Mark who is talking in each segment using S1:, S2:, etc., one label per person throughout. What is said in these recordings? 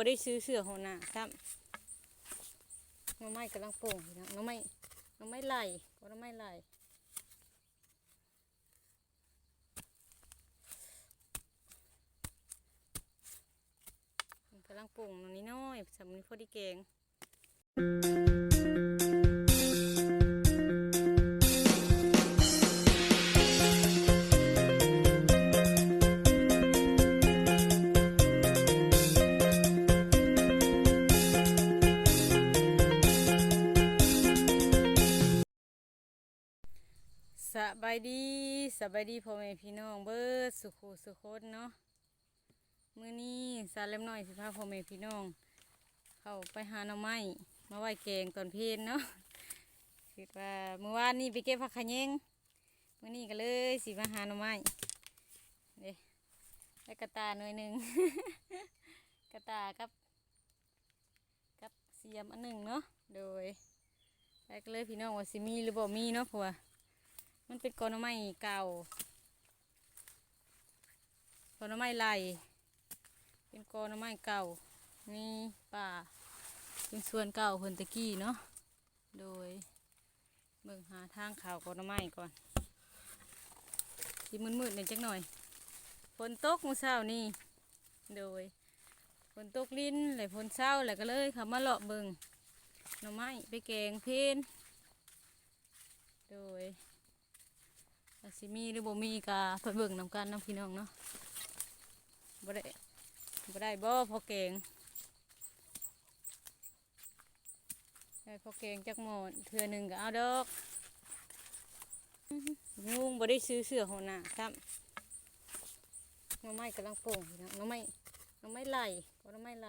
S1: บ่ได้ซื้อเสื้อหัวหน้าครับน้องไม้กำลังโป่งอยู่นะน้องไม้น้องไม้ไหลก็น้องไม้ไหลกำลังโป่งหน้อยน้อยสำหรับพอดีแกงายดีสบายดีพ่อแม่พี่น้องเบิดสุขุสุขนเนาะมื้อนี้สาเล็มน้อยสิพาพ่อแม่พี่น้อง เข้าไปหาหน่อไม้มาไหว้แกงตอนเพลนเนาะคิดว่าเมื่อวานนี้ไปเก็บผักขะแยงมื้อนี้ก็เลยสิมาหาหน่อไม้เด้ได้กระตาหน่อยหนึ่งกระตากับ กับเสียมอันหนึ่งเนาะโดยไปก็เลยพี่น้องว่าสิมีหรือบ่มีเนาะเพราะว่า มันเป็นกอนไม้เก่ากอนไม้ไหลเป็นกอนไม้เก่า นี่ป่า เป็นส่วนเก่าเพิ่นตะกี้เนาะ โดยเบิ่งหาทางข่าวกอนไม้ก่อนทีมืดๆหน่อยจักหน่อย ฝนตกมื้อเช้านี่ โดยฝนตกลิ้นเลยฝนเช้าแล้วก็เลยเขามาเลาะเบิ่งหน่อไม้ไปแกงเพนโดยาสิมีหรือบ่มีกาไปเบิ่งนำกันน้องพี่น้องเนาะบ่ได้บ่ได้บ่พอเก่งได้พอเก่งจักหมดเทื่อหนึ่งก็เอาดอกยุงบ่ได้ซื้อเสื้อหัวหน้าครับน้องไม้กำลังโป่งน้องไม้น้องไม้ไหลก็น้องไม้ไหล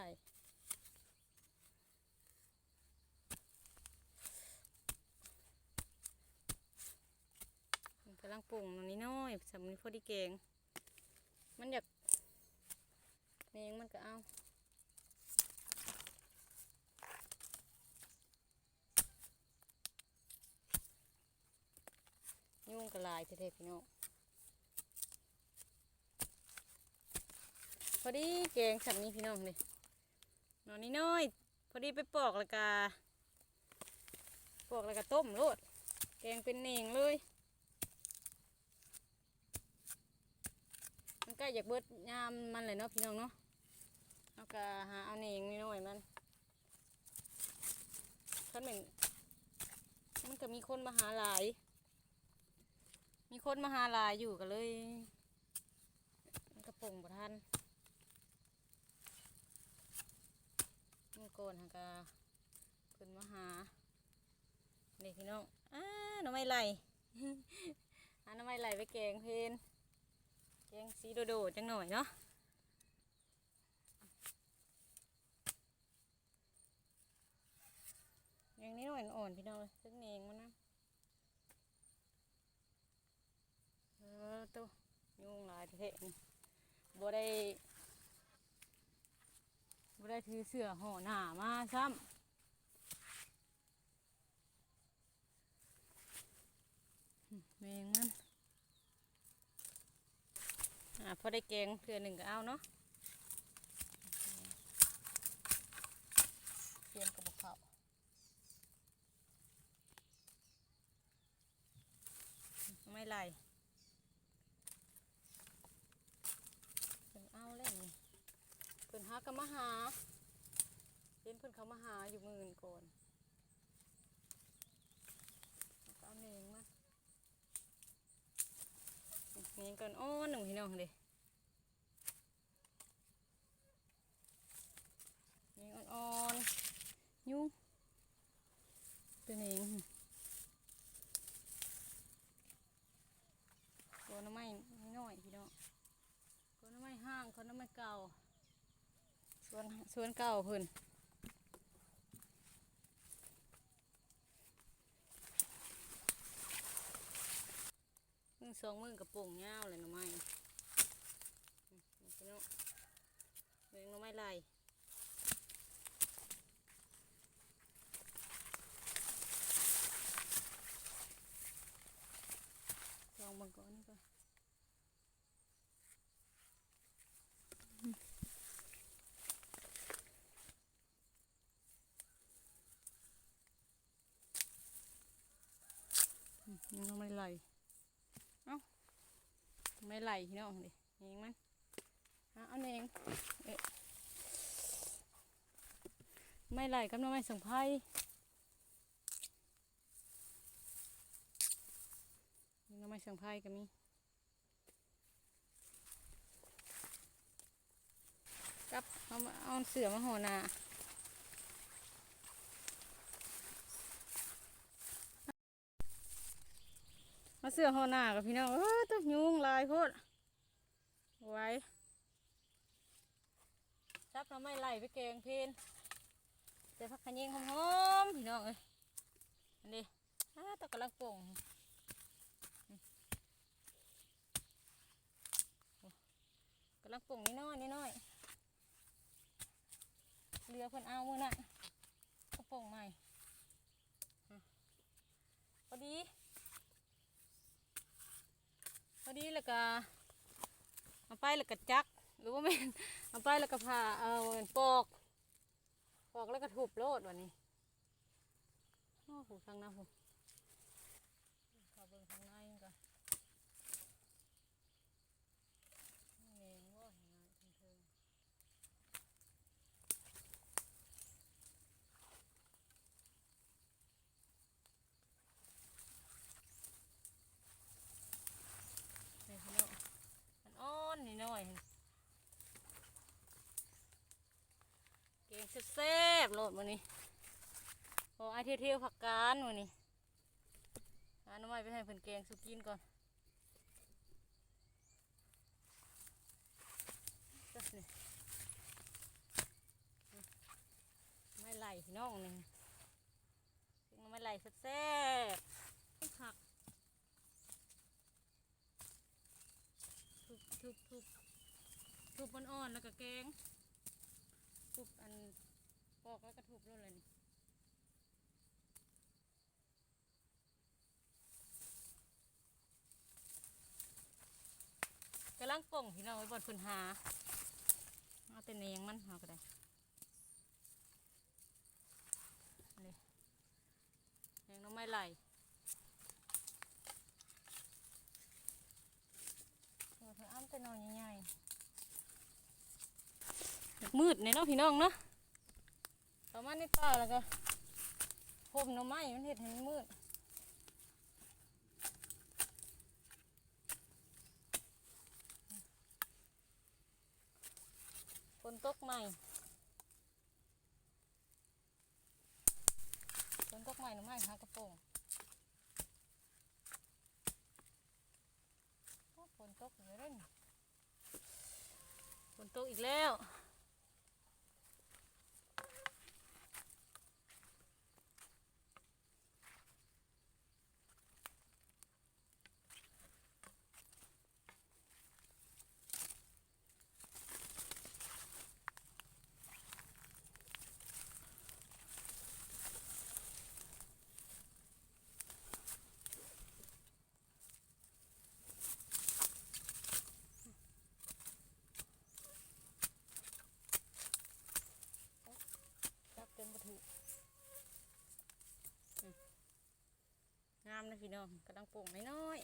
S1: มันกำลังโป่งน้อยน้อยสำนี้พอดีแกง มันอยากแมงมันก็เอายุ่งกระลายเท่ๆพี่น้องพอดีแกงสับนี้พี่น้องเลยนอนนี้น้อยพอดีไปปอกแล้วกาปอกแล้วก็ต้มโลดแกงเป็นเน่งเลย มัน ใกล้อยากเบิดยามมันเลยเนาะพี่น้องเนาะเอาก็หาเอาเน่งนิดหน่อยมันท่านเหมือนมันก็มีคนมาหาหลาย มีคนมาหาหลายอยู่ก็เลยมันกระป่งประทันมื่อก่อนหากาเพิ่นมาหาเด็กพี่น้องอ้าหน้ำไม้ไหลหาหน้ำไม้ไหลไปแกงเพน แกงสีโดโดๆจังหน่อยเนาะแกงนี้หน่อยอ่อนๆพี่น้องเลยซึ่งเองมันนะเออตัวยุงหลายเทะนี่บ่ได้บ่ได้ถือเสื้อห่อหน้ามาซ้ำอืมแมงมัน อ่าพอได้แกงเพื่อหนึ่งก็เอาเนาะเตรียมกระบอกเขาไม่ไหลเพิ่นเอาเล่นนี่เพิ่อนหาก็มาหาเห็นเพิ่อนเขามาหาอยู่มือนก่อนเอาก็เอาเนงมาเนงก่อนอ้อหนึ่งพี่น้องเด้เนง อ่อนยุ่งตัวเนงตัวน้ำไม้น้อยพี่น้องคนน้ำไม่ห้างคนน้ำไม่เก่าสวนสวนเก่าเพิ่นมือสองมือกระโปรงยาวเลยน้ำไม้อืมนี่พี่น้องเลี้ยงน้ำไม้ลายลองเบังก่อนนี่ก่อน น มันไม่ไหลเอ้าไม่ไหลพี่น้องดิเองมันเอาเองเอ๊ะไม่ไหลกับน้องไม่สังไพ่น้องไม่สังไพ่ก็มีกับเอามาเอาเสือมาห่อหนา เสื้อห่อหน้ากับพี่น้องเออต้องยุงลายโพดไว้จับเราไม่ไหลไปแกงเพนเดี๋ยวพักขยิงหอมๆพี่น้องเอ้ยอันนี้อ้าตะกำลังป่งกำลังป่งนิดน้อยนิดน้อยเรือเพิ่นเอามือน่ะก็ป่งใหม่อะพอดี พอ ดีแล้วก็เอาไปแล้วก็จัก หรือว่าไม่นเอาไปแล้วก็ผ่าเอาเป็นปอก ปอกแล้วก็ถูบโลดวันนี้โอ้โหทางน้ำผมขอเบิ่งทางในก่อนเองว่าเห็นไหมเทิงๆนี่พี่น้องมันอ่อนนิดหน่อยเก่งแซ่บๆโลดวั นี้โอ้ไอเที่ยวๆผักกาดวันนี้หาน้ำไม้ไปให้เพิ่นแกงสุกินก่อนจักนี่ไม่ไหลพี่น้องนี่ไม่ไหลแซ่บผักทุบทุบทุบทุบมันอ่อนแล้วก็แกง อกแล้วก็ทุบแล้วเลยนี่กำลังป่งพี่น้องไว้บนพื้นหาเอาแต่เนียงมันเอาก็ได้นี่เนียงน้องไม่ไหลเออเธออ้ำแต่นอนใหญ่ๆมืดในเนาะพี่น้องเนาะ ประมาณนี้ป่าแล้วก็พรมหน่อไม้มันเห็ดให้มันมืดฝนตกใหม่ฝนตกใหม่หน่อไม้หากระโปรงฝนตกอยู่เลยนี่ฝนตกอีกแล้ว จับเต็มกระถืออืมงาม นะพี่น้องกำลังโป่งน้อย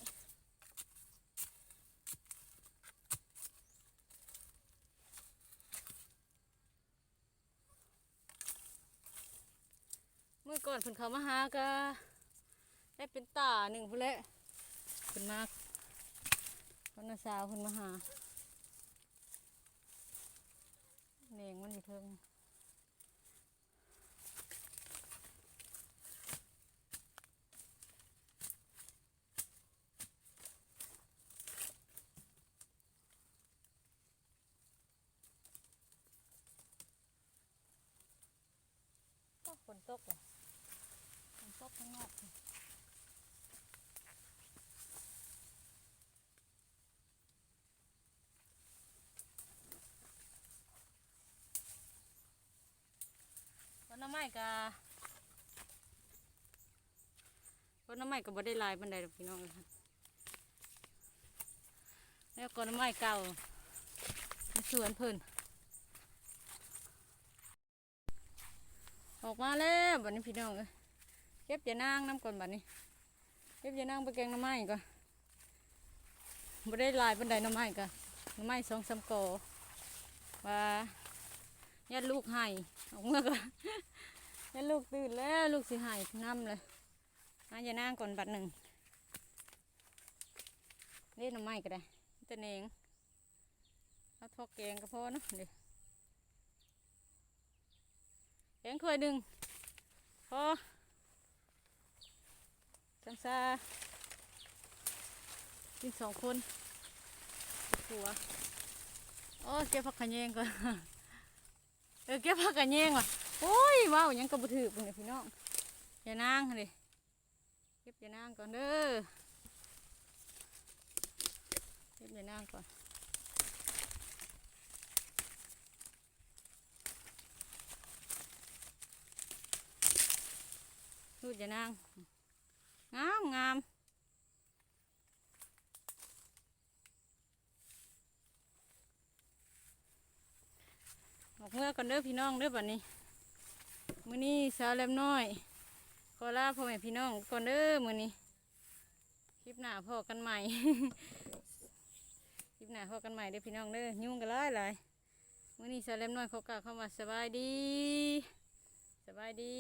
S1: เมื่อก่อนเพิ่นเขามาหาก็ได้เป็นตาหนึ่งพุ่นละพิ่นมากวันนาสาวเพิ่นมาหาเน่งมันอยู่เทิง ตกเลยฝนตกข้งนอกนี่วันน้ำไม้กะวันน้ำไม้ก็บ่ได้ลายบันไดดอกพี่น้องแล้วก็น้ำไม้เก่าสวนเพิ่น ออกมาแล้วบัดนี้พี่น้องเอ้ยเก็บจะนางน้ำก่อนบัดนี้ เก็บยานางไปแกงน้ำไม้ก่อนบ่ได้ลายบันไดน้ำไม้ก่อนน้ำไม้สองสามกอว่ายัดลูกให้เอาเมื่อก่อนยัดลูกตื่นแล้วลูกสิให้น้ำเลยมายานางก่อนบัดหนึ่งเล่นน้ำไม้ก็ได้ตะเนงเอาทอกแกงก็พอเนาะเดี๋ยว แกงถ้วยหนึ่งพอจังซากินสองคนผัวโอ้เก็บผักขะแยงก่อนเออเก็บผักขะแยงว่ะโอ้ยว้าวยังกระบุถือเนี่ยพี่น้องอย่านางเลยเก็บอย่านางก่อนเด้อเก็บอย่านางก่อน รูดอย่านาง งามงามออกเมื่อก่อนเด้อพี่น้องเด้อบัดนี้มื้อนี้สาวแลมน้อย ขอลาพ่อแม่พี่น้องก่อนเด้อมื้อนี้ คลิปหน้าพอกันใหม่ คลิปหน้าพอกันใหม่เด้อพี่น้องเด้อยุ่งกันหลายหลายมื้อนี้สาวแลมน้อยเขากล่าวคำว่าสบายดี สบายดี